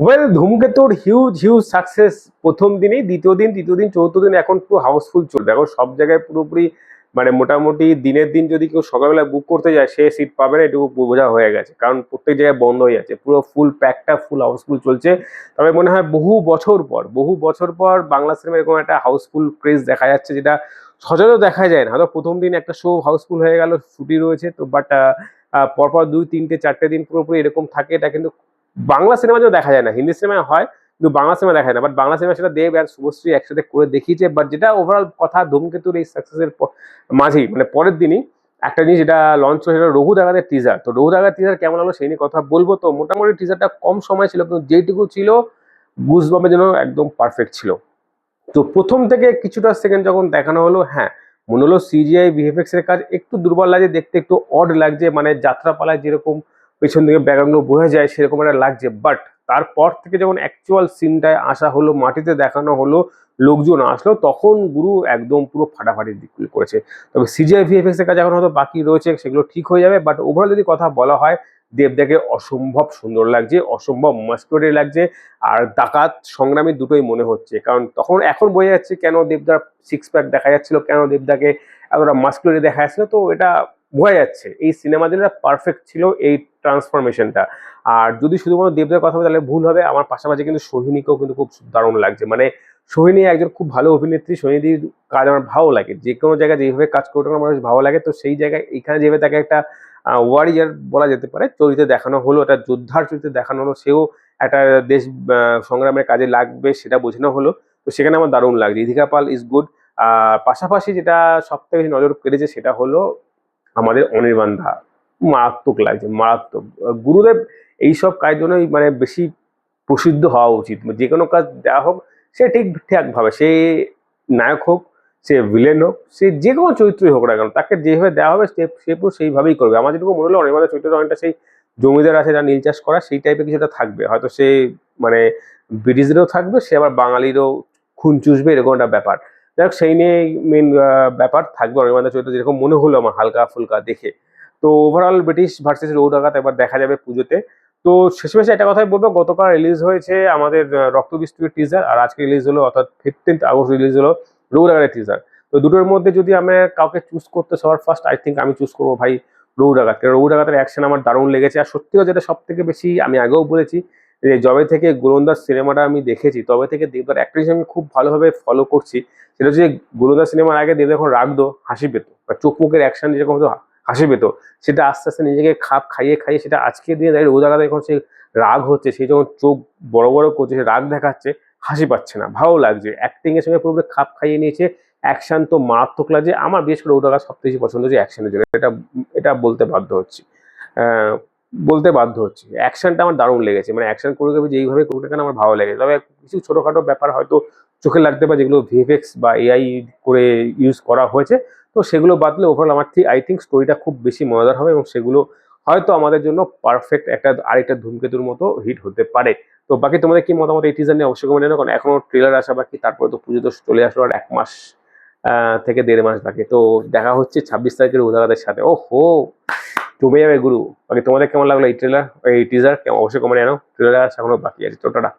Well ধূমকেতুর huge huge success প্রথম দিনেই, দ্বিতীয় দিন, তৃতীয় দিন, চতুর্থ দিন এখন পুরো হাউসফুল চলবে। এখন সব জায়গায় পুরোপুরি মানে মোটামুটি দিনের দিন যদি কেউ সকালবেলা বুক করতে যায়, সে সিট পাবে না, এটুকু বোঝা হয়ে গেছে। কারণ প্রত্যেক জায়গায় বন্ধ হয়ে যাচ্ছে। পুরো ফুল প্যাকটা ফুল হাউসফুল চলছে। তবে মনে হয় বহু বছর পর, বহু বছর পর বাংলা সিনেমা এরকম একটা হাউসফুল ক্রেজ দেখা যাচ্ছে যেটা সচরাচর দেখা যায় না। হয়তো প্রথম দিন একটা শো হাউসফুল হয়ে গেল, ছুটি রয়েছে, তো বাট পরপর দুই, তিনটে, চারটে দিন পুরোপুরি এরকম থাকে, এটা কিন্তু বাংলা সিনেমা যেন দেখা যায় না, হিন্দি সিনেমায় হয়, কিন্তু বাংলা সিনেমা দেখা যায় না বাট বাংলা সিনেমা সেটা দেব আর শুভশ্রী একসাথে করে দেখিয়েছে বাট যেটা ওভারঅল কথা ধূমকেতুর এই সাকসেসের মাঝেই মানে পরের দিনই একটা জিনিস যেটা লঞ্চ হয়েছিল রঘু দাগাদের টিজার তো রঘু দাগার টিজার কেমন হলো সেই নিয়ে কথা বলব, তো মোটামুটি টিজারটা কম সময় ছিল, কিন্তু যেইটুকু ছিল গুজবামের জন্য একদম পারফেক্ট ছিল। তো প্রথম থেকে কিছুটা সেকেন্ড যখন দেখানো হলো হ্যাঁ মনে হলো সিজিআই ভিএফএক্স এর কাজ একটু দুর্বল লাগছে, দেখতে একটু অড লাগছে মানে যাত্রাপালায় যেরকম পেছন দিকে ব্যাকগ্রাউন্ডগুলো বোঝা যায় সেরকম একটা লাগছে। বাট তারপর থেকে যখন অ্যাকচুয়াল সিনটায় আসা হলো, মাটিতে দেখানো হলো, লোকজন আসলো, তখন গুরু একদম পুরো ফাটাফাটি দিক করেছে। তবে সিজিআই ভিএফএক্স এর কাজ এখন হয়তো বাকি রয়েছে, সেগুলো ঠিক হয়ে যাবে। বাট ওভারঅল যদি কথা বলা হয়, দেবদাকে অসম্ভব সুন্দর লাগছে, অসম্ভব মাস্কুলারি লাগছে, আর ডাকাত সংগ্রামী দুটোই মনে হচ্ছে। কারণ তখন এখন বোঝা যাচ্ছে কেন দেবদার সিক্স প্যাক দেখা যাচ্ছিল, কেন দেবদাকে এতটা মাস্কুলারি দেখা যাচ্ছিল। তো এটা বোঝা যাচ্ছে, এই সিনেমা দিনটা পারফেক্ট ছিল এই ট্রান্সফরমেশনটা আর যদি শুধুমাত্র দেবদার কথা বলি, তাহলে ভুল হবে। আমার পাশাপাশি কিন্তু সোহিনীকেও কিন্তু খুব দারুণ লাগছে। মানে সোহিনী একজন খুব ভালো অভিনেত্রী, সোহিনীর কাজ আমার ভালো লাগে। যে কোনো জায়গায় যেভাবে কাজ করতে আমার ভালো লাগে, তো সেই জায়গায় এখানে যেভাবে তাকে একটা ওয়ারিয়ার বলা যেতে পারে, চরিত্রে দেখানো হলো, একটা যোদ্ধার চরিত্রে দেখানো হলো, সেও একটা দেশ সংগ্রামের কাজে লাগবে সেটা বোঝানো হলো। তো সেখানে আমার দারুণ লাগছে। ইধিকা পাল ইজ গুড আর পাশাপাশি যেটা সবথেকে বেশি নজর কেড়েছে সেটা হলো আমাদের অনির্বাণ দা মারাত্মক লাগছে, মারাত্মক। গুরুদেব এইসব কাজের জন্যই মানে বেশি প্রসিদ্ধ হওয়া উচিত। যে কোনো কাজ দেওয়া হোক, সে ঠিক ঠিকভাবে সে নায়ক হোক, সে ভিলেন হোক, সে যে কোনো চরিত্রই হোক না কেন, তাকে যেভাবে দেওয়া হবে, সে সে পুরো সেইভাবেই করবে। আমার যেটুকু মনে হলো অনির্বাণের চরিত্রটা অনেকটা সেই জমিদার আছে যারা নীল চাষ করা, সেই টাইপের কিছুটা থাকবে। হয়তো সে মানে ব্রিটিশদেরও থাকবে, সে আবার বাঙালিরও খুন চুষবে, এরকম একটা ব্যাপার। যাই হোক সেই নিয়ে মেন ব্যাপার থাকবে অনির্বাণের চরিত্র। যেরকম মনে হলো আমার হালকা ফুলকা দেখে। তো ওভারঅল ব্রিটিশ ভার্সেস রৌ ডাকাত এবার দেখা যাবে পুজোতে। তো শেষমেশে একটা কথাই বলব, গতকাল রিলিজ হয়েছে আমাদের রক্ত বৃষ্টির টিজার আর আজকে রিলিজ হলো, অর্থাৎ ফিফটিন্থ আগস্ট রিলিজ হলো রৌ ডাকাতের টিজার তো দুটোর মধ্যে যদি আমি কাউকে চুজ করতে সবার ফার্স্ট আই থিঙ্ক আমি চুজ করব ভাই রৌ ডাকাত কারণ রৌ ডাকাতের অ্যাকশন আমার দারুণ লেগেছে। আর সত্যিও যেটা সব থেকে বেশি আমি আগেও বলেছি জবে থেকে গোলন্দাজ সিনেমাটা আমি দেখেছি, তবে থেকে দেবদার জিনিস আমি খুব ভালোভাবে ফলো করছি। সেটা হচ্ছে গোলন্দাজ সিনেমার আগে দেব যখন রাখতো হাসি পেত বা চোখ মুখের অ্যাকশন যেরকম হতো, হাসি পেত, সেটা আস্তে আস্তে নিজেকে খাপ খাইয়ে খাইয়ে সেটা আজকে দিয়ে দাঁড়িয়ে রৌ ডাকাতে যখন সে রাগ হচ্ছে, সে যখন চোখ বড় বড় করছে, সে রাগ দেখাচ্ছে, হাসি পাচ্ছে না, ভালো লাগছে। অ্যাক্টিং এর সঙ্গে পুরোপুরি খাপ খাইয়ে নিয়েছে অ্যাকশন তো মারাত্মক লাগছে। আমার বিশেষ করে ওটা সবথেকে বেশি পছন্দ হচ্ছে অ্যাকশনের জন্য, এটা এটা বলতে বাধ্য হচ্ছি। বলতে বাধ্য হচ্ছে। অ্যাকশনটা আমার দারুণ লেগেছে। মানে অ্যাকশন কোরিওগ্রাফি যেইভাবে করুক কেন আমার ভালো লেগেছে তবে কিছু ছোটোখাটো ব্যাপার হয়তো চোখে লাগতে পারে যেগুলো ভিএফএক্স বা এআই করে ইউজ করা হয়েছে। তো সেগুলো বাদলে ওভারঅল আমার আই থিঙ্ক স্টোরিটা খুব বেশি মজাদার হবে এবং সেগুলো হয়তো আমাদের জন্য পারফেক্ট একটা আরেকটা ধূমকেতুর মতো হিট হতে পারে। তো বাকি তোমাদের কি মতামত এই টিজার নিয়ে অবশ্যই জানাও। কারণ এখনও ট্রেলার আসা বাকি, তারপরে তো পুজো তো চলে আসলো আর এক মাস থেকে দেড় মাস বাকি। তো দেখা হচ্ছে ছাব্বিশ তারিখের উদাগাদের সাথে। ও হো জমে যাবে গুরু। বাকি তোমাদের কেমন লাগল এই ট্রেলার এই টিজার অবশ্যই কমেন্ট জানো ট্রেলার আছে এখনও বাকি আছে। তো টাটা।